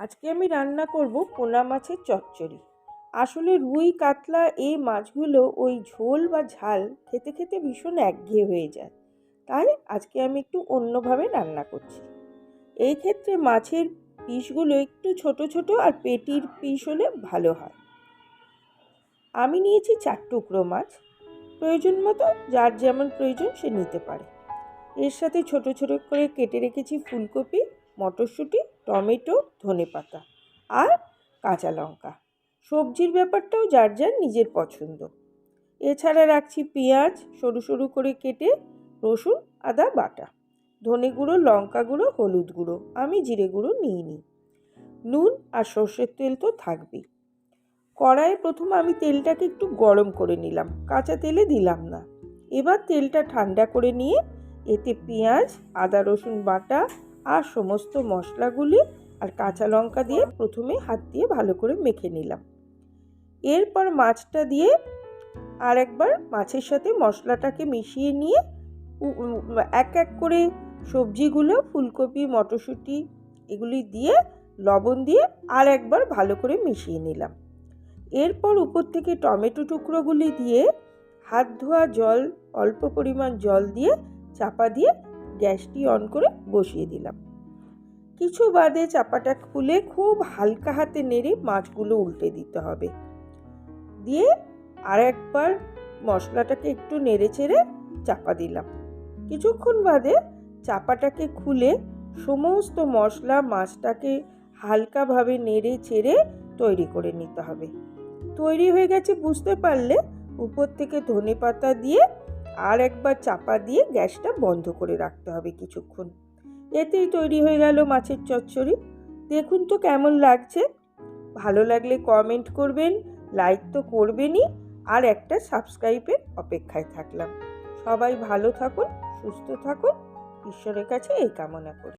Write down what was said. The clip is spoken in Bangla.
আজকে আমি রান্না করব পোনা মাছের চচ্চড়ি। আসলে রুই, কাতলা এই মাছগুলো ওই ঝোল বা ঝাল খেতে খেতে ভীষণ একঘেয়ে হয়ে যায়। তাই আজকে আমি একটু অন্যভাবে রান্না করছি। এই ক্ষেত্রে মাছের পিসগুলো একটু ছোট ছোট আর পেটির পিস হলে ভালো হয়। আমি নিয়েছি চার টুকরো মাছ। প্রয়োজন মতো যার যেমন প্রয়োজন সে নিতে পারে। এর সাথে ছোট ছোট করে কেটে রেখেছি ফুলকপি। মটরশুঁটি, টমেটো ধনেপাতা আর কাঁচা লঙ্কা। সবজির ব্যাপারটাও যার যার নিজের পছন্দ। এছাড়া রাখছি পেঁয়াজ, সরু সরু করে কেটে রসুন, আদা, বাটা। ধনে গুঁড়ো, লঙ্কা গুঁড়ো, হলুদ গুঁড়ো আমি জিরে গুঁড়ো নিই। নুন আর সর্ষের তেল তো থাকবেই। কড়াইয়ে প্রথম আমি তেলটাকে একটু গরম করে নিলাম, কাঁচা তেলে দিলাম না। এবার তেলটা ঠান্ডা করে নিয়ে এতে পেঁয়াজ, আদা, রসুন, বাটা আর সমস্ত মশলাগুলি আর কাঁচা লঙ্কা দিয়ে প্রথমে হাত দিয়ে ভালো করে মেখে নিলাম। এরপর মাছটা দিয়ে আর একবার মাছের সাথে মশলাটাকে মিশিয়ে নিয়ে এক এক করে সবজিগুলো, ফুলকপি, মটরশুঁটি এগুলি দিয়ে, লবণ দিয়ে আর একবার ভালো করে মিশিয়ে নিলাম। এরপর উপর থেকে টমেটো টুকরোগুলি দিয়ে হাত ধোয়া জল, অল্প পরিমাণ জল দিয়ে চাপা দিয়ে গ্যাসটি অন করে বসিয়ে দিলাম। কিছু বাদে চাপাটা খুলে খুব হালকা হাতে নেড়ে মাছগুলো উল্টে দিতে হবে। দিয়ে আর একবার মশলাটাকে একটু নেড়ে চেড়ে চাপা দিলাম। কিছুক্ষণ বাদে চাপাটাকে খুলে সমস্ত মশলা মাছটাকে হালকাভাবে নেড়ে চেড়ে তৈরি করে নিতে হবে। তৈরি হয়ে গেছে বুঝতে পারলে উপর থেকে ধনে পাতা দিয়ে আর একবার চাপা দিয়ে গ্যাসটা বন্ধ করে রাখতে হবে কিছুক্ষণ। এতেই তৈরি হয়ে গেল মাছের চচ্চড়ি। দেখুন তো কেমন লাগছে। ভালো লাগলে কমেন্ট করবেন লাইক তো করবেনই, আর একটা সাবস্ক্রাইবের অপেক্ষায় থাকলাম। সবাই ভালো থাকুন, সুস্থ থাকুন। ঈশ্বরের কাছে এই কামনা করি।